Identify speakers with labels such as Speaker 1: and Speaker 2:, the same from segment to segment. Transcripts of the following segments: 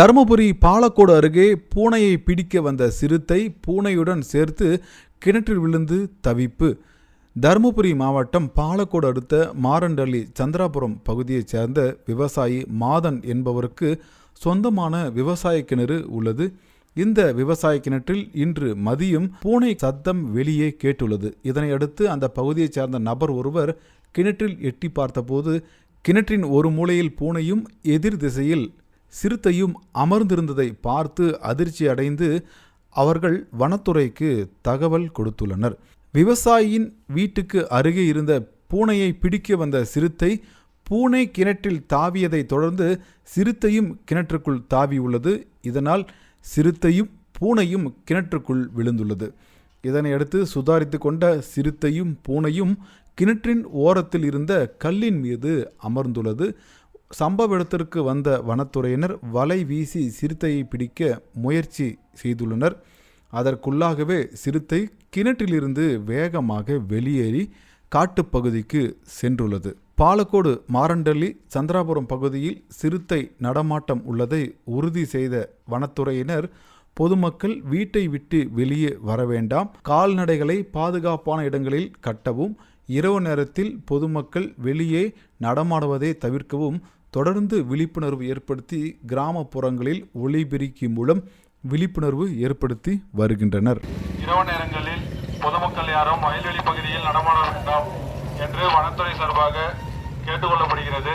Speaker 1: தருமபுரி பாலக்கோடு அருகே பூனையை பிடிக்க வந்த சிறுத்தை பூனையுடன் சேர்த்து கிணற்றில் விழுந்து தவிப்பு. தருமபுரி மாவட்டம் பாலக்கோடு அடுத்த மாரண்டள்ளி சந்திராபுரம் பகுதியைச் சேர்ந்த விவசாயி மாதன் என்பவருக்கு சொந்தமான விவசாய கிணறு உள்ளது. இந்த விவசாய கிணற்றில் இன்று மதியம் பூனை சத்தம் வெளியே கேட்டுள்ளது. இதனையடுத்து அந்த பகுதியைச் சேர்ந்த நபர் ஒருவர் கிணற்றில் எட்டி பார்த்தபோது கிணற்றின் ஒரு மூலையில் பூனையும் எதிர் திசையில் சிறுத்தையும் அமர்ந்திருந்ததை பார்த்து அதிர்ச்சி அடைந்து அவர்கள் வனத்துறைக்கு தகவல் கொடுத்துள்ளனர். விவசாயியின் வீட்டுக்கு அருகே இருந்த பூனையை பிடிக்க வந்த சிறுத்தை பூனை கிணற்றில் தாவியதை தொடர்ந்து சிறுத்தையும் கிணற்றுக்குள் தாவியுள்ளது. இதனால் சிறுத்தையும் பூனையும் கிணற்றுக்குள் விழுந்துள்ளது. இதனையடுத்து சுதாரித்து கொண்ட சிறுத்தையும் பூனையும் கிணற்றின் ஓரத்தில் இருந்த கல்லின் மீது அமர்ந்துள்ளது. சம்பவ இடத்திற்கு வந்த வனத்துறையினர் வலை வீசி சிறுத்தையை பிடிக்க முயற்சி செய்துள்ளனர். அதற்குள்ளாகவே சிறுத்தை கிணற்றிலிருந்து வேகமாக வெளியேறி காட்டுப்பகுதிக்கு சென்றுள்ளது. பாலக்கோடு மாரண்டள்ளி சந்திராபுரம் பகுதியில் சிறுத்தை நடமாட்டம் உள்ளதை உறுதி செய்த வனத்துறையினர் பொதுமக்கள் வீட்டை விட்டு வெளியே வர வேண்டாம் கால்நடைகளை பாதுகாப்பான இடங்களில் கட்டவும் இரவு நேரத்தில் பொதுமக்கள் வெளியே நடமாடுவதை தவிர்க்கவும் தொடர்ந்து விழிப்புணர்வு ஏற்படுத்தி கிராமப்புறங்களில் ஒளிபெருக்கி மூலம் விழிப்புணர்வு ஏற்படுத்தி வருகின்றனர்.
Speaker 2: இரவு நேரங்களில் பொதுமக்கள் யாரும் வயல்வெளி பகுதியில் நடமாட வேண்டாம் என்று வனத்துறை சார்பாக கேட்டுக்கொள்ளப்படுகிறது.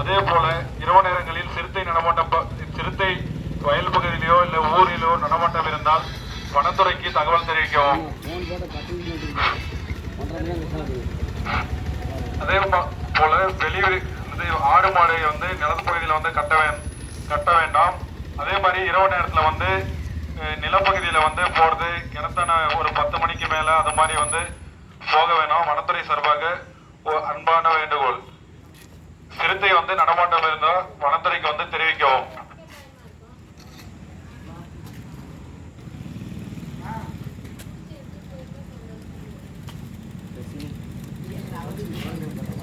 Speaker 2: அதே போல இரவு நேரங்களில் சிறுத்தை நடமாட்டம் சிறுத்தை வயல் பகுதியிலோ இல்லை ஊரிலோ நடமாட்டம் இருந்தால் வனத்துறைக்கு தகவல் தெரிவிக்கவும். அதே போல வெளியூர் இது ஆடு மாடை வந்து நிலத்து பகுதியில் வந்து கட்ட கட்ட வேண்டாம். அதே மாதிரி இரவு நேரத்தில் வந்து நிலப்பகுதியில் வந்து போகிறது கிணத்தான ஒரு பத்து மணிக்கு மேலே அது மாதிரி வந்து போக வேணாம். வனத்துறை சார்பாக அன்பான வேண்டுகோள். சிறுத்தை வந்து நடமாட்டம் இருந்தால் வனத்துறைக்கு வந்து Thank you.